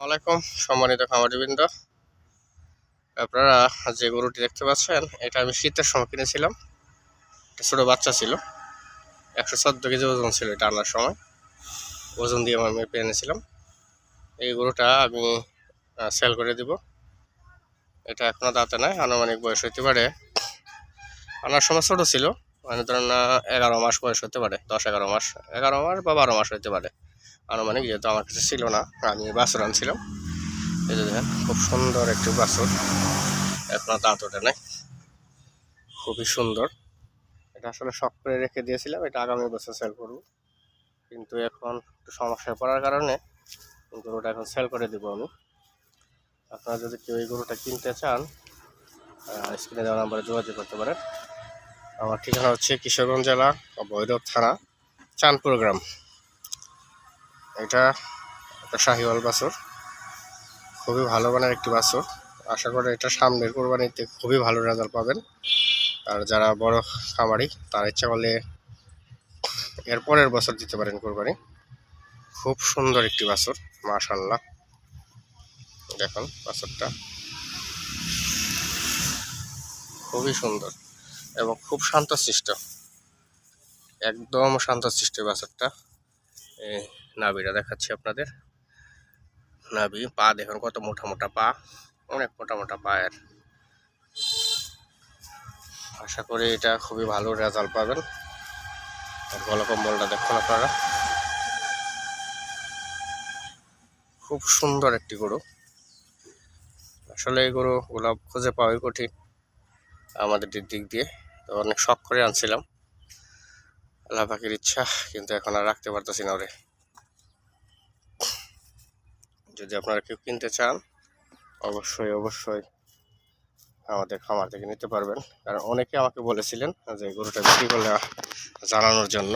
ওয়ালাইকুম সম্মানিত খামারিবৃন্দ। আপনারা যে গরুটি দেখতে পাচ্ছেন, এটা আমি শীতের সময় কিনেছিলাম। একটা ছোটো বাচ্চা ছিল। একশো চোদ্দ কেজি ওজন ছিল এটা আনার সময়। ওজন দিয়ে আমি মেপে এনেছিলাম এই গরুটা আমি সেল করে দিব। এটা এখনও দাঁতে নাই, আনুমানিক বয়স হতে পারে। আনার সময় ছোটো ছিল মানে ধরেন এগারো মাস বয়স হতে পারে, দশ এগারো মাস এগারো মাস বা বারো মাস হতে পারে। আনুমানিক, যেহেতু আমার কাছে ছিল না, আমি বাছুর আনছিলাম এই যে দেখেন, খুব সুন্দর একটি বাছুর এখনও দাঁত ওঠে নাই। খুবই সুন্দর। এটা আসলে শখ করে রেখে দিয়েছিলাম, এটা আগামী বছর সেল করব। কিন্তু এখন একটু সমস্যায় পড়ার কারণে গরুটা এখন সেল করে দিব আমি। আপনারা যদি কেউ এই গরুটা কিনতে চান স্ক্রিনে দেওয়া নাম্বারে যোগাযোগ করতে পারেন। আমার ঠিকানা হচ্ছে কিশোরগঞ্জ জেলা ভৈরব থানা, চাঁদপুর গ্রাম। এটা একটা শাহিওয়াল বাছুর। খুবই ভালো মানের একটি বাছুর। আশা করি এটা সামনের কোরবানিতে খুবই ভালো রেজাল্ট পাবেন। আর যারা বড় খামারি, তারা ইচ্ছা করলে এর পরের বছর দিতে পারেন কোরবানি। খুব সুন্দর একটি বাছুর মাশাল্লাহ দেখুন বাছুরটা। খুবই সুন্দর এবং খুব শান্তশিষ্ট। একদম শান্তশিষ্ট বাছুরটা। নাভিটা দেখাচ্ছি আপনাদের। নাভি, পা দেখুন কত মোটা মোটা পা, অনেক মোটা মোটা পায়ের। আশা করি এটা খুবই ভালো রেজাল্ট পাবেন। আর গলা দেখুন আপনারা। খুব সুন্দর একটি গরু। আসলে এই গরু গোলাপ খুঁজে পাওয়াই কঠিন আমাদের দিক দিয়ে। তো অনেক শখ করে আনছিলাম। আল্লাহ পাখির ইচ্ছা, কিন্তু এখন আর রাখতে পারতেছি না ওরে। যদি আপনারা কেউ কিনতে চান, অবশ্যই অবশ্যই আমাদের খামার থেকে নিতে পারবেন। কারণ অনেকে আমাকে বলেছিলেন যে গরুটা বিক্রি করলে জানানোর জন্য।